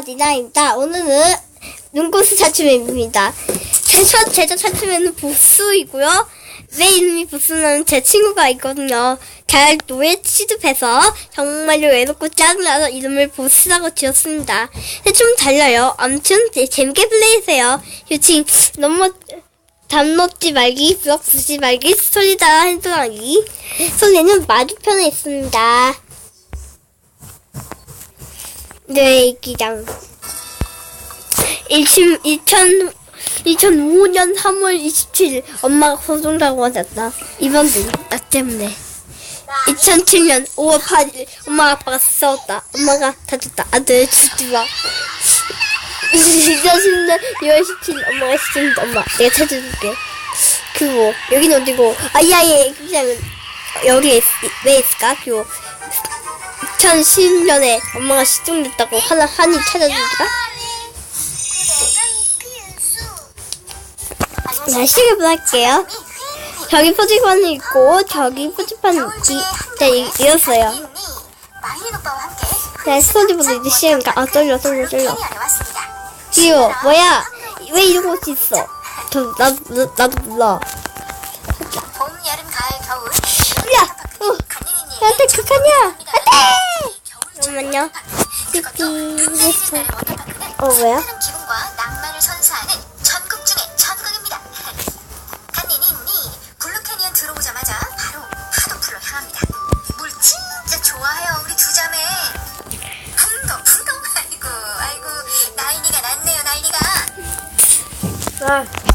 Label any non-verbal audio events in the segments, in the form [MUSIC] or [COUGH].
디나입니다. 오늘은 눈꽃을 찾춤입니다. 제 첫 제자 찾춤에는 보스이고요. 왜 이름이 보스는 제 친구가 있거든요. 잘 노예 취급해서 정말로 외롭고 짜증나서 이름을 보스라고 지었습니다. 근데 좀 달라요. 아무튼 재- 재밌게 플레이해세요. 규칙 너무 담 놓지 말기, 블럭 부지 말기, 따라 행동하기. 소리는 마주편에 있습니다. 네, 기장. 2000, 2000, 2005년 3월 27일 엄마가 소중다고 하셨다. 이번 주나 때문에. 2007년 5월 8일 엄마 아빠가 싸웠다. 엄마가 다쳤다. 아들 죽지 마. 2010년 2월 17일 엄마가 시켰다. 엄마 내가 찾아줄게. 그리고 여기는 어디고 아야예 그냥 여기 있, 왜 있을까? 그리고 2010년에 엄마가 실종됐다고 하나 한이 찾아주기가 자 시작을 할게요. 저기 표지판이 있고 저기 표지판 이, 네, 이- 이었어요. 네 스토리보다 이제? 아 떨려 떨려 떨려. 캐니언에 왔습니다. 지효 뭐야? 왜 이런 곳이 있어? 저 나도 나도 몰라. 봄, 여름, 가을, 겨울. 야, 어, 간니니님. 나한테 극한이야. 안돼. 잠깐만요. 그것도 삐삐. 어 뭐야? 색다른 기분과 낭만을 선사하는 천국 중의 천국입니다. 간니니니 블루 캐니언 들어오자마자 바로 파도풀로 향합니다. 물 진짜 좋아해요 우리 두 자매. 풍덩 풍덩 [LAUGHS] 아이고 아이고 나인이가 낫네요 나인이가. 아.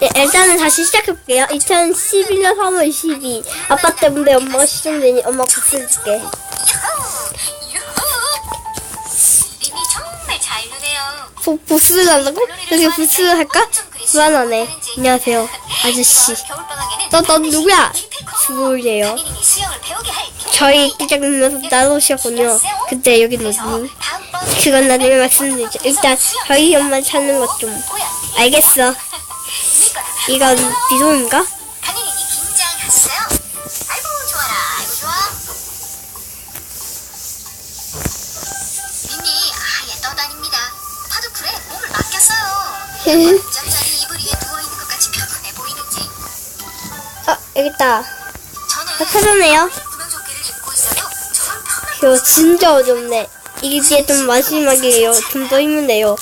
네, 일단은 다시 시작해볼게요. 2011년 3월 22일. 아빠 때문에 엄마가 시종되니 엄마 박수 줄게. 보, 보스를 한다고? 여기 보스를 할까? 불안하네. 안녕하세요. 아저씨. 너, 너 누구야? 배우게 할 저희 기자님에서 나오셨군요. 근데 여기 누구? 그건 나중에 말씀드리죠. 일단 저희 엄마 찾는 것 좀. 알겠어. 이건 비동인가? 간이님이 긴장하세요. 아이고 좋아라. 아이고 좋아. 민니 아예 떠다닙니다. 파도풀에 몸을 맡겼어요. [LAUGHS] 운전자리 이불 위에 누워 있는 것 같이 편안해 보이는지. 아, 여기 있다. 다 찾았네요. 이거 진짜 어렵네. 이게 좀 마지막이에요. 좀 더 힘드네요.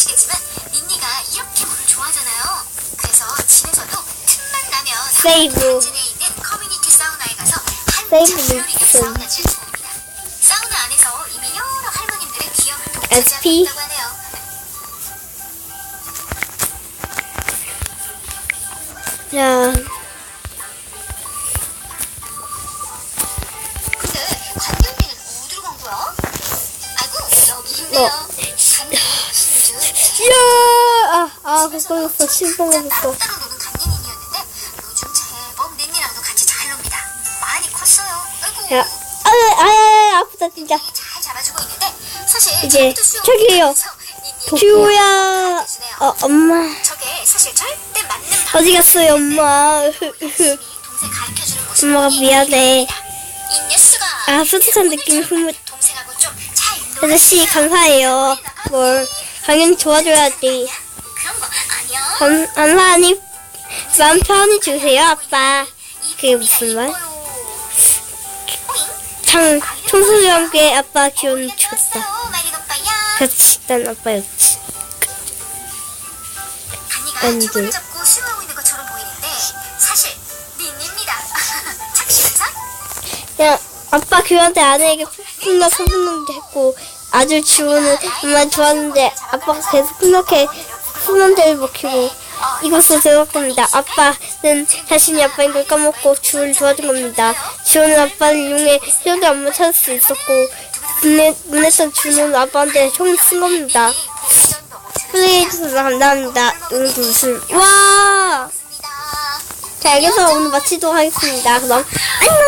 아시겠지만 닌니가 이렇게 물을 좋아하잖아요. 그래서 집에서도 틈만 나면 세이브. 진에 있는 커뮤니티 사우나에 가서 세이브 한참 루튼. 사우나를 줍니다. 사우나 안에서 이미 여러 할머님들의 SP. 독차지하고 있다고 하네요. 자, 근데 관경비는 어디로 간 거야? 아이고 여기 있네요. 뭐? 이야! 아, 아, 그거. 따로 노는 요즘 제법 닌니랑도 같이 잘 놉니다. 많이 컸어요. 아이고. 야, 아, 아, 아, 아프다, 진짜. 잘 잡아주고 있는데 사실 이제 저기요. 듀야. 어, 엄마. 저게 사실 절대 맞는 어디 갔어요, 엄마? 방법이 동생 가르쳐주는 모습 엄마가 미안해. 이 뉴스가 아, 푸듯한 느낌 흐뭇. 동생하고 좀잘 아저씨, 감사해요. 뭘. 당연히 도와줘야지. 거 아니야 감, 감사하니, 마음 편히 주세요, 아빠. 그게 무슨 말? 장, 청소년 함께 아빠 기운 오빠야 그렇지, 난 아빠였지. 돼. 닌니입니다 착시현상 그냥 아빠 교환대 아내에게 폭력 소문는게 했고 아들 지호는 정말 좋았는데 아빠가 계속 폭력해 소문대를 먹히고 이것을 겁니다. 아빠는 자신이 아빠인 걸 까먹고 주호를 도와준 겁니다. 지호는 아빠를 이용해 효도 안무 찾을 수 있었고 눈에, 눈에서 주는 아빠한테 총을 쓴 겁니다. 플레이해주셔서 감사합니다. 무슨 와! 자 여기서 오늘 마치도록 하겠습니다. 그럼 안녕!